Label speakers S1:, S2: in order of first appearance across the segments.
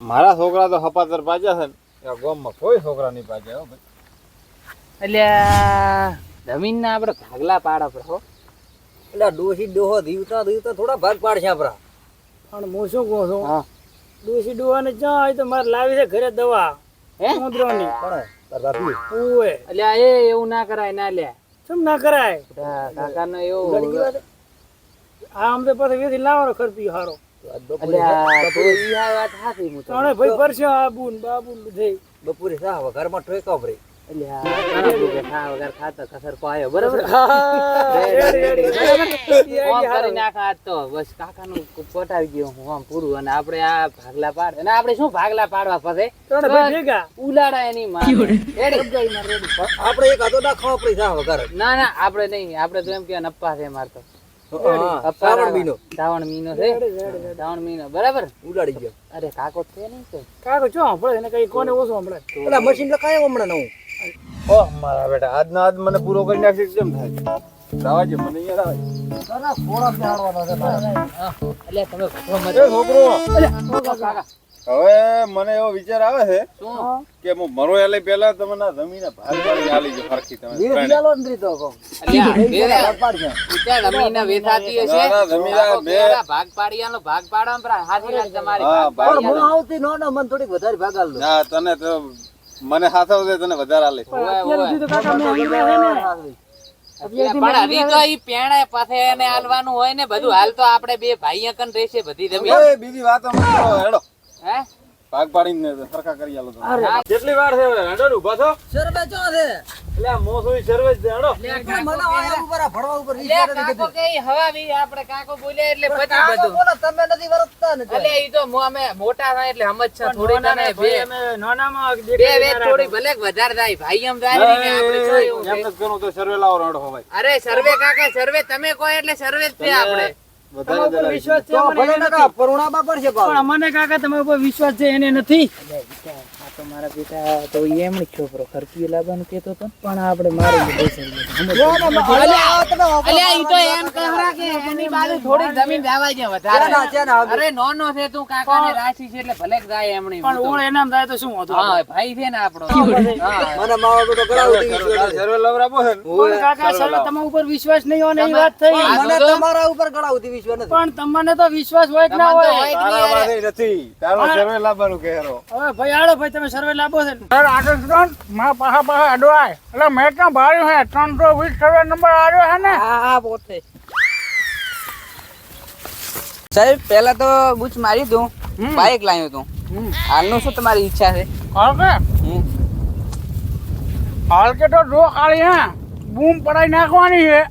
S1: મારા છોકરા તો હપાતર પાજ્યા છે ને. એ ગામમાં કોઈ છોકરા નહીં ભાઈ.
S2: એટલે જમીનના આપણે ભાગલા પાડા પર હો.
S3: એટલે ડોસી ડોહો દીવતા દીવતા થોડા ભાગ પાડશે આપણા.
S4: પણ હું શું કહું છું?
S2: હા.
S4: ડોસી ડોહાને જ્યાં હોય તો મારે લાવી છે ઘરે દવા.
S2: હે?
S3: મુદ્રોની તાર
S2: એટલે આ એ એવું ના કરાય ના લે.
S4: શું ના કરાય?
S2: કાકાનો એવું
S4: આ આમ તો પછી વેથી લાવવાનો ખર્ચી હારો.
S3: આજ બપોરે
S4: ભાઈ
S3: સા ઠોકા
S2: વગર ખાતા કસર કો આયો બરાબર? ફોન કરી નાખા આજ તો. બસ કાકાનું પટાવી ગયો હું આમ પૂરું અને આપણે આ ભાગલા પાડ અને આપડે શું ભાગલા પાડવા
S4: ભાઈ ભેગા.
S2: ઉલાડા એની માં
S3: આપણે એક પડી વગર
S2: ના ના આપડે નહીં. આપડે તો એમ કે નપ્પા છે મારતો
S3: શ્રાવણ મહિનો.
S2: શ્રાવણ મહિનો છે. શ્રાવણ મહિનો. બરાબર?
S3: ઉડાડી ગયો.
S2: અરે કાકો છે નહીં તો
S4: કાકો ચો સાંભળે એને કઈ કોને ઓછું સાંભળે
S3: એટલે મશીન લખાય હમણાં નવું.
S1: ઓ મારા બેટા આજના આજ મને પૂરો કરી નાખશે કેમ થાય? રાવાજે મને અહીંયા રાવાજે
S2: એટલે તમે ભગવો મત
S1: એ છોકરો
S2: કાકા.
S1: હવે મને એવો વિચાર આવે છે કે હું મરો એટલે પેલા તમને જમીને ભાગ પાડી આલી જો ફરકી તમે
S3: તો
S2: અલ્યા.
S3: ભાગ
S2: વેચાતી હશે.
S1: ના, બે-
S2: હાથી તમારી
S3: પણ હું આવતી નો ને મને થોડીક વધારે ભાગ આલ દો.
S1: ના તને તો મને સાથે તને વધારે આલે.
S2: ઓવે,
S4: અત્યાર
S2: ઓવે.
S4: સુધી તો કાકા મેં અહીંયા
S2: પણ હજી તો ઈ પેણે પાસે એને હાલવાનું હોય ને બધું હાલ તો આપણે બે ભાઈ અકન રહેશે બધી જમીન.
S1: બીજી વાત હેડો.
S2: હે?
S1: ભાગ પાડીને સરખા કરી આલો
S2: તો.
S1: કેટલી વાર છે હવે? હેડો ઊભા છો?
S3: સરવે ચો છે?
S1: એટલે મોસુઈ સર્વિસ છે હેડો.
S3: મને આયા ઉપર ભડવા ઉપર વિચાર નથી
S2: કાકો કે હવા બી આપણે કાકો બોલે એટલે પતી બધું.
S3: બોલો, તમે નથી વરતતા ને
S2: એટલે ઈ તો મો- અમે મોટા થાય એટલે સમજ છે થોડી તને બે
S4: અમે નાનામાં
S2: બે
S4: ના
S2: થોડી ભલે વધારે થાય ભાઈ એમ જાય ને આપણે જોયું
S1: એમ
S2: જ
S1: નથી તો સરવે લાવો હેડો હવે
S2: અરે સર્વે કાકા સર્વે તમે કહો એટલે સરવે જ છે આપણે.
S1: વધારે
S4: ઉપર
S1: જરા
S4: વિશ્વાસ છે
S3: તો ભલે
S4: એને
S3: ને કા, પરુણાબા પડશે પાછું.
S4: પણ અમને કાકા તમે ઉપર વિશ્વાસ છે એને નથી.
S2: આ તો મારા બેટા તો એમ છોકરો ખર્ચી લાવવાનું કેતો હતો પણ આપણે મારી
S3: અલ્યા, તમે
S2: અલ્યા ઈ તો એમ કહેરા કે એની બાજુ થોડી જમીન જાવા છે વધારે.
S3: ચાના, ચાના, હવે.
S2: અરે નો નો છે તું કાકાને રાશી છે એટલે ભલે જાય એમણી
S4: પણ ઓળ એનામ થાય તો શું વાંધો
S2: ભાઈ છે ને આપણો.
S3: મને
S4: તમારા ઉપર વિશ્વાસ નહીં હોય વાત થઈ.
S3: તમારા ઉપર હતી વિશ્વાસ નથી.
S4: પણ તમને તો વિશ્વાસ હોય કે ના હોય?
S2: હોય જ નહીં,
S1: તારા
S2: અરે.
S1: પાસે નથી. તારો સર્વે લાવવાનું કે
S4: હવે ભાઈ આડો ભાઈ તમે સર્વે લાવો છે. ને
S5: આગળ ત્રણમાં પાહા પાહા અડો આય. એટલે મેં ક્યાં ભાર્યું હે? ત્રણસો વીસ સર્વે નંબર આવ્યો હે ને?
S2: હા હા પોતે સાહેબ પહેલા તો બૂચ મારી દઉં. બાઇક લાવ્યો તું. હાલનું શું તમારી ઈચ્છા છે?
S5: હાલ કે? હાલ કે તો જો ખાલી હે. બૂમ પડાઈ નાખવાની છે.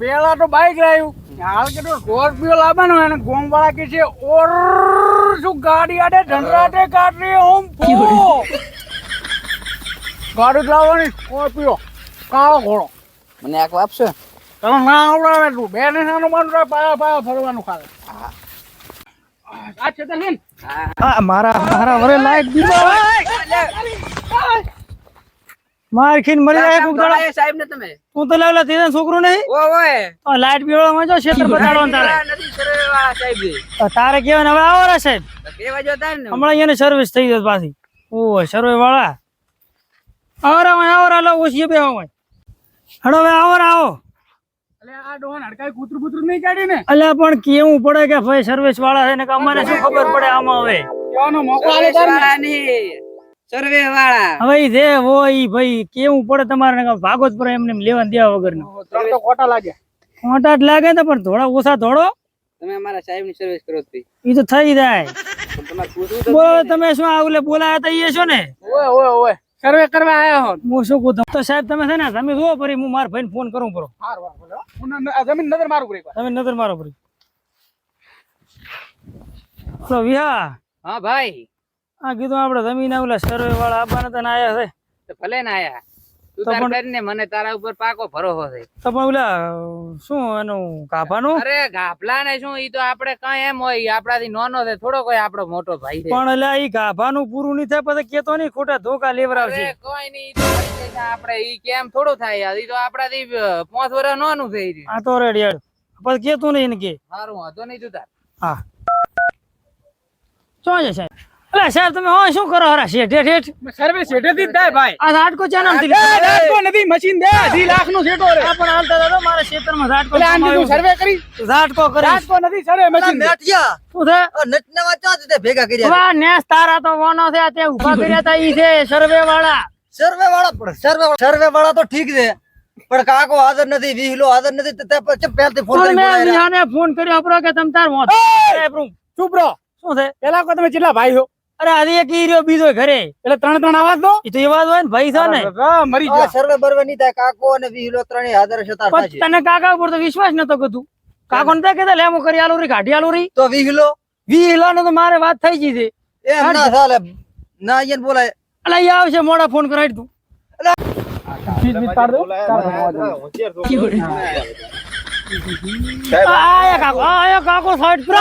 S5: પેલા તો બાઈક લાવ્યું. હાલ સ્કોર્પિયો લાવવાનો હે ગોમવાળા કે છે ઓર શું ગાડી આડે ધનરાટે કાઢી ઓમ ગાડી લાવવાની સ્કોર્પિયો કાળો ઘોડો
S2: મને આખો આપશો
S5: તમે ના આવડાવે તું બે ને નાનું માનું પાયા પાયા ફરવાનું ખાલે આ છે તો
S4: હા મારા મારા વરે દીધો માર ખીન મરી જાય કોક દાડો.
S2: સાહેબ ને તમે.
S4: તું તો લાવલા તે છોકરો નહીં?
S2: ઓ ઓય.
S4: તો લાઈટ બીળો માં જો ક્ષેત્ર બતાડો તારે.
S2: નથી સર્વે વાળા સાહેબ
S4: તારે કેવા ને હવે આવો રે સાહેબ.
S2: કેવા જો થાય ને.
S4: હમણાં એને સર્વિસ થઈ જશે પાછી. ઓ સર્વે વાળા આવરા હોય આવરા લો ઓછી બે હોય હડો હવે આવરા આવો.
S5: આ ડોહન હડકાઈ કૂતરું બૂતરું નહીં કાઢી ને?
S4: અલ્યા પણ કેવું પડે કે ભાઈ સર્વિસ વાળા છે ને કે અમારે શું ખબર પડે આમાં હવે?
S5: કેવાનો મોકો આલે તારે ને.
S2: સર્વે વાળા
S4: હવે જે હોય ઈ ભાઈ કેવું પડે તમારે? ભાગોજ પર ભાગો જ પડે એમને એમ લેવા દેવા વગર
S5: ત્રણ તો ખોટા લાગ્યા.
S4: ખોટા જ લાગે ને પણ થોડા ઓછા થોડો.
S2: તમે અમારા સાહેબની સર્વિસ કરો
S4: ઈ તો થઈ જાય. બોલો તમે શું આવલે બોલાયા તા ઈ છો ને?
S5: ઓય ઓય ઓય. સર્વે કરવા આયા હો
S4: હું શું કહું તો સાહેબ તમે છે ને તમે જો પરી હું મારા ભાઈને ફોન કરું પરો.
S5: જમીન નજર મારું કરી
S4: તમે નજર મારો પરી તો વિહા.
S2: હા ભાઈ.
S4: આ કીધું આપણે જમીન ઓલા સર્વે વાળા આવવાના તને આયા છે.
S2: તો ભલે ને આયા. તું
S4: તો
S2: તાર કરીને મને તારા ઉપર પાકો ભરોસો છે.
S4: તો પણ ઓલા શું એનું ગાભાનું?
S2: અરે ગાભલા ને શું? ઈ તો આપણે કઈ એમ હોય આપણાથી નાનો છે થોડો કોઈ આપણો મોટો ભાઈ છે.
S4: પણ એટલે ઈ ગાભાનું પૂરું નહીં થાય પછી કેતો નહીં ખોટા ધોકા લેવરાવશે
S2: કોઈ નહીં તો આપણે ઈ કેમ થોડું થાય યાર? ઈ તો આપણાથી પાંચ વર્ષ નાનું થઈ રહ્યું.
S4: આ તો રેડી યાર. પછી કેતું નહીં એને કે.
S2: સારું વાંધો નહીં તું તાર.
S4: હા. શું છે. સાહેબ અલા સાહેબ તમે હો શું કરો? હરા શેઠ હેઠ
S5: સર્વે શેઠેથી જ થાય ભાઈ.
S4: આ ઝાટકો ચાનામથી
S5: એ લાખો નથી મશીન દે. 2 લાખનું શેઠો રે.
S4: આ પણ હાલતા દાદા મારા ક્ષેત્રમાં રાટકો
S5: એટલે આમ તું સર્વે કરી?
S4: રાટકો કરી.
S5: રાટકો નથી સર્વે મશીન દે.
S4: શું છે?
S3: નટને વાચા તે ભેગા કર્યા
S4: વાહ નેસ તારા તો વોનો છે તે ઊભા કર્યા તા ઈ છે સર્વે વાળા.
S3: સર્વે વાળા પણ સર્વે સર્વે વાળા તો ઠીક છે પણ કાકો હાજર નથી વિહલો હાજર નથી તે પહેલથી ફોન કરી
S4: મેં. ફોન કર્યો આપણો કે તમ તાર મોત.
S5: ચૂપ રહો.
S4: શું છે?
S5: પેલા કો તમે કેટલા ભાઈ છો
S4: અરે આજે એક રહ્યો બીજો ઘરે.
S5: એટલે ત્રણ ત્રણ આવા તો
S4: એ તો એવા હોય ને ભાઈ છે ને.
S5: મરી જાય
S3: સર્વે બર્વે નહીં થાય કાકો અને વિહલો ત્રણેય હાજર છે
S4: તને કાકા ઉપર તો વિશ્વાસ નતો કતું કાકો ને કેતા લેમો કરી આલો રી કાઢી આલો રી
S3: તો વિહલો?
S4: વી હિલા ને તો મારે વાત થઈ ગઈ છે.
S3: એ ના ચાલે ના અહીંયા બોલાય.
S4: એટલે ઈ આવશે મોડા ફોન કરાવી તું
S5: ચીજ
S4: કાકો સાઈડ પર.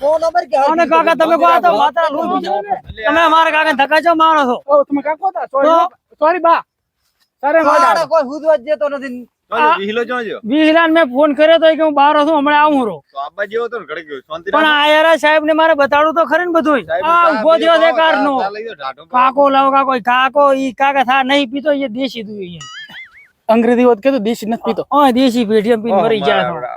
S3: ફોન
S4: અને કાકા તમે કહો તો માતા તમે અમારા કાકા ધક્કા ચો છો?
S5: તમે કાકો સોરી સોરી બા. સરે
S3: કાકા કોઈ હુદવા જતો નથી.
S1: જોજો, વિહિલો જોજો.
S4: વી હિલા મેં ફોન કર્યો તો કે હું બહાર છું હમણાં આવું રો પણ આયારા સાહેબ ને મારે બતાડું તો ખરી ને બધું ઊભો થયો છે કાર નો. કાકો લાવો કાકો કાકો ઈ કાકા થા નહીં પીતો એ દેશી દૂધ અહીંયા.
S5: અંગ્રેજી વાત કે તો દેશી નથી પીતો.
S4: હા દેશી પેટીએમ પીને મરી ગયા.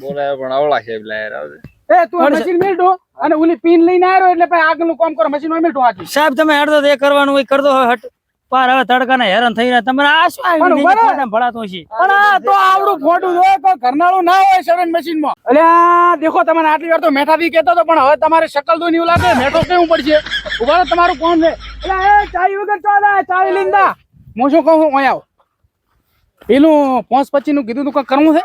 S1: બોલાય પણ આવળા છે રાવ.
S5: એ તું મશીન મેળડો અને ઓલી પીન લઈને આવ્યો એટલે પછી આગળનું કામ કરો મશીનમાં મેળડો આજી
S4: સાહેબ તમે હેડો તો એ કરવાનું હોય કરતો હટ. પાર હવે તડકાને હેરાન થઈ રહ્યા. તમે આ શું આવી
S5: પણ
S4: નહીં ભળાતું છે
S5: પણ આ તો આવડું ખોટું છે કોઈ ઘરનાળું ના હોય સેવન મશીનમાં. આ દેખો તમને આટલી વાર તો મેઠા બી કહેતો હતો પણ હવે તમારે શકલ તો નહીં લાગે મેઠો કેવું પડશે? ઊભા તમારું કોણ છે એટલે એ ચાવી વગર ચાલે ચાવી લીંદા હું શું કહું હું અહીં આવ. પેલું પોંચ પચીસનું કીધું તું કઈ કરવું છે?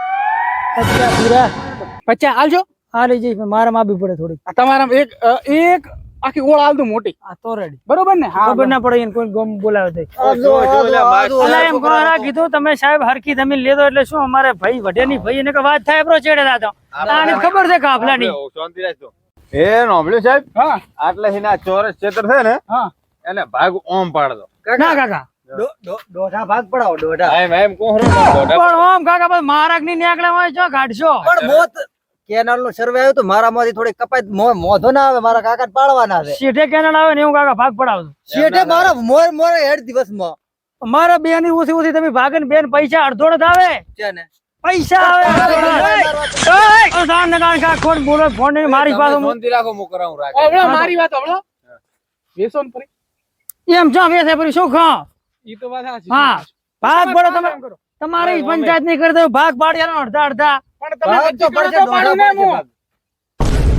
S5: પચાસ હાલજો
S4: આ લઈ જઈશ મારે બી પડે થોડીક.
S5: તમારા એક એક આખી ઓળ દઉં મોટી.
S4: આ તો રેડી
S5: બરોબર ને? હા
S4: ખબર ના પડે એને કોઈ ગમ બોલાવે અલા એમ કરો રા કીધું તમે સાહેબ હરકી તમે લેતો એટલે શું અમારે ભાઈ વઢે ની ભાઈ? એને કે વાત થાય બ્રો ચેડે રાતો આને ખબર છે કાફલા
S1: ની શાંતિ રાખજો. એ નોબલ્યો સાહેબ?
S5: હા.
S1: આટલે હિના ચોરસ ક્ષેત્ર છે ને
S5: હા.
S1: એને ભાગ ઓમ પાડ દો
S4: ના કાકા.
S3: દો- દો- દોઢા ભાગ પડાવો દોઢા
S1: એમ એમ કોહરો દોઢા
S4: પણ ઓમ કાકા બસ મારકની નીકળે હોય જો કાઢશો.
S3: પણ મોત કેનાલ નો સર્વે આવ્યો તો મારામાંથી થોડી કપાઈ મોધો ના આવે મારા કાકા પાડવાના છે
S4: શેઠે કેનાલ આવે ને એવું કાકા ભાગ પડાવજો
S3: શેઠે મારા મોર મોર હેડ દિવસમાં.
S4: મારા બેનની ઓછી ઓછી તમે ભાગે ને બેન પૈસા અડધોડ જ આવે.
S3: છે ને
S4: પૈસા આવે બોલો ફોન મારી પાસે હું-
S1: રાખો હું કરાવું રાખ
S5: હમણાં મારી વાત હમણાં? વેસો પરી
S4: એમ છો વેસે શું ખા
S5: ઈ તો વાત સાચી.
S4: હા ભાગ પડો તમે. તમારે પંચાયતની કરી દો ભાગ પાડ્યા અડધા અડધા.
S5: પણ તમે
S3: ભાગ તો
S5: વચ્ચે કરો
S3: પડશે,
S5: પાડું ને હું.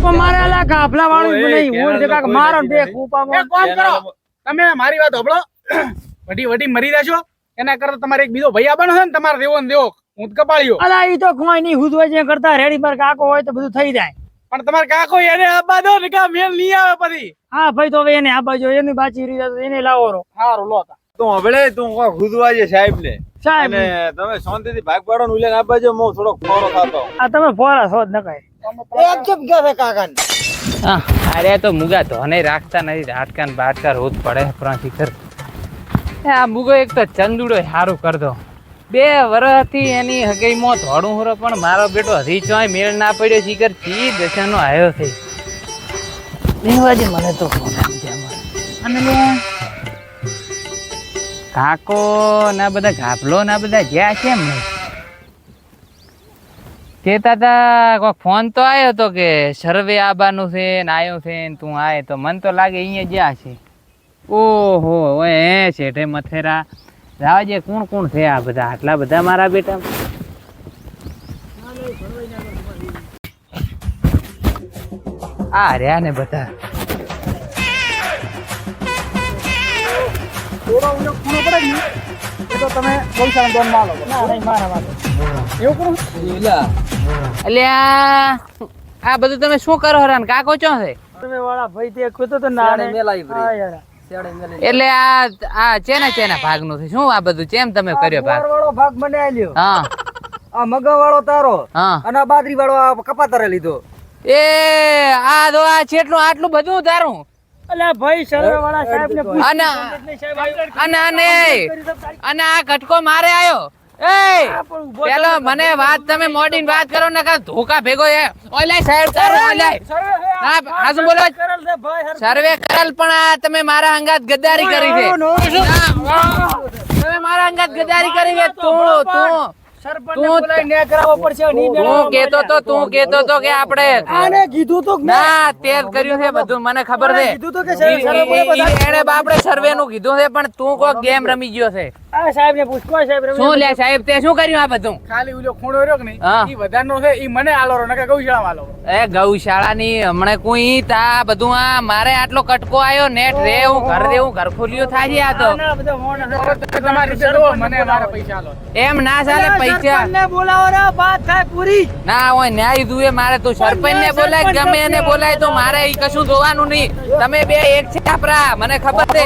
S4: પણ મારે આલા કાફલા વાળું નહીં હું કાકા મારો
S1: નહીં.
S5: એક કામ કરો. તમે મારી વાત હોબળો વડી વડી મરી રહેશો એના કરતા તમારે એક બીજો ભાઈ આવવાનો છે ને તમારે દેવો ને દેવો હું જ કપાળ્યો.
S4: અલા ઈ તો કોઈ નહીં હુદવા જે કરતા રેડી પર કાકો હોય તો બધું થઈ જાય.
S5: પણ તમારે કાકો એને આપવા દો ને કા મેલ નહીં આવે પછી.
S4: હા ભાઈ તો હવે એને આબા જો એની બાચી રહી જાય એને લાવો રો.
S5: સારું લો તા.
S1: હવે તું ખુદવા છે સાહેબ ને
S4: સાહેબ.
S1: અને તમે શાંતિથી ભાગ પાડો ને ઉલેન આપવા જો હું થોડો ખોરો ખાતો
S4: આ તમે ફોરા છો જ નકાય.
S3: એમ કેમ કહે છે કાકા
S2: અરે તો મુગા ધોને રાખતા નથી હાટકાન બાટકા રોજ પડે પ્રાંતિ કર એ આ મુગો એક તો ચંદુડો સારું કરતો. બે વર્ષથી એની હગઈમાં ધોળું હુરો પણ મારો બેટો હજી ચોય મેળ ના પડ્યો શીખર ચી દશાનો આવ્યો છે. લેવાજે મને તો ફોન. આવી અને કાકો ના બધા ગાભલો ના બધા જ્યાં કેમ નહીં? કેતા તા કોઈ ફોન તો આવ્યો હતો કે સર્વે આબાનું છે ને આવ્યો છે ને તું આય તો મન તો લાગે અહીંયા જ્યાં છે. ઓહો એ છેઠે શેઠે મથેરા. રાવજે કોણ કોણ છે આ બધા, આટલા બધા મારા બેટા? આ રહ્યા ને બધા.
S5: થોડો ઊંડો ખૂણો પડે ને એ તો તમે પૈસા દોન ના લો એવું કરું
S2: એટલે આ આ બધું તમે શું કરો હરાન? કાકો ચો છે
S4: તમે વાળા ભાઈ તે કૂતો તો ના
S3: મેલાઈ
S4: હા યાર.
S2: એટલે આ આ ચેના ચેના ભાગનું છે? શું આ બધું? ચેમ તમે કર્યો ભાગ?
S3: વાળો ભાગ મને આલ્યો.
S2: હા.
S3: આ મગા વાળો તારો.
S2: હા.
S3: અને બાદરી બાજરી વાળો આ કપાતરે લીધો.
S2: એ આ તો આ છેટલું આટલું બધું તારું
S4: અલ્યા ભાઈ સર્વે વાળા સાહેબ ને પૂછ
S2: અને અને અને આ કટકો મારે આવ્યો એ પેલો મને વાત તમે મોડીન વાત કરો ને કાં ધોકા ભેગો એ ઓય સાહેબ તારો ઓય હા હાજુ બોલો સર્વે કરેલ પણ આ તમે મારા અંગાત ગદ્દારી કરી છે તમે મારા અંગાત ગદ્દારી કરી છે તું તું તું તું કેતો તો તું કેતો તો કે આપણે
S4: કીધું તો
S2: ના તે કર્યું છે બધું મને ખબર છે.
S4: કીધું તો કે
S2: ઈ- ઈ- ઈ- એને બાપડે સર્વે નું કીધું છે પણ તું કોક ગેમ રમી ગયો છે.
S4: આ સાહેબ ને પૂછ કોઈ સાહેબ
S2: શું લે સાહેબ તે શું કર્યું આ બધું?
S5: ખાલી ઓલો ખૂણો રહ્યો કે નહીં? ઈ વધારનો છે ઈ મને આલો રો નકર ગૌશાળામાં આલો
S2: એ ગૌશાળાની હમણાં કોઈ તા બધું આ મારે આટલો કટકો આવ્યો નેટ રે હું ઘર રે હું ઘર ખુલ્યું થાય આ તો.
S5: તમારી મને મારા પૈસા આલો.
S2: એમ ના ચાલે પૈસા
S4: સરપંચને બોલાવો ને વાત થાય પૂરી.
S2: ના હોય ન્યાય દુએ મારે તું સરપંચ બોલાય ગમે એને બોલાય તો મારે ઈ કશું જોવાનું નહીં. તમે બે એક છે આપડા મને ખબર છે.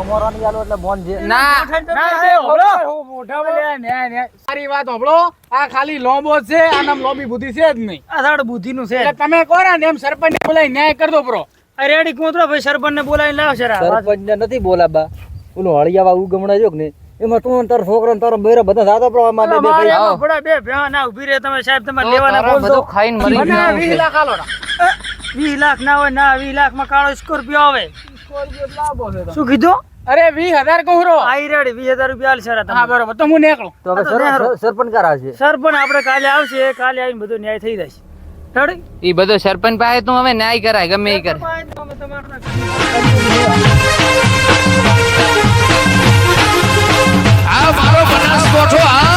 S3: અમારાની આલો એટલે મોન છે
S2: ના
S5: ના, એ હોભળો. ન્યાય, ન્યાય, ન્યાય. સારી વાત હોભળો. આ ખાલી લોબો છે આ લોબી બુદ્ધિ છે જ નહીં.
S4: આ બુદ્ધિ બુદ્ધિનું છે.
S5: એટલે તમે કોરા ને એમ સરપંચ બોલાય ન્યાય કરતો દો બ્રો.
S4: આ રેડી કોતરો ભાઈ સરપંચ ને બોલાવીને લાવ છે
S3: સરપંચ ને નથી બોલાબા ઓલો હળિયાવા ઉગમણા જો ને એમાં તું તારો છોકરો તારો બેરો બધા દાદા પ્રવાહ આમાં બે ભાઈ.
S2: આવો.
S4: બે ભેણા ના ઊભી રહે તમે સાહેબ તમારે લેવાના બોલ
S2: બધો ખાઈને મરી
S5: મને
S2: ગયું.
S5: વીસ
S2: છે.
S5: લાખ આલો ના.
S4: વીસ લાખ ના હોય ના 20 લાખમાં કાળો સ્કોર્પિયો આવે.
S5: સ્કોર્પિયો
S4: શું કીધું?
S5: અરે વીસ હજાર કહું રો
S4: આઈ રેડ વીસ હજાર રૂપિયા આલશે રા
S5: હા બરોબર તો હું નીકળું.
S3: તો હવે સર- સરપંચ કરા છે
S4: સરપંચ આપણે કાલે આવશે કાલે આવીને બધો ન્યાય થઈ જશે. રેડી
S2: ઈ બધો સરપંચ પાસે તું હવે ન્યાય કરાય ગમે એ કરે.
S6: મારો બનાસકોઠો આ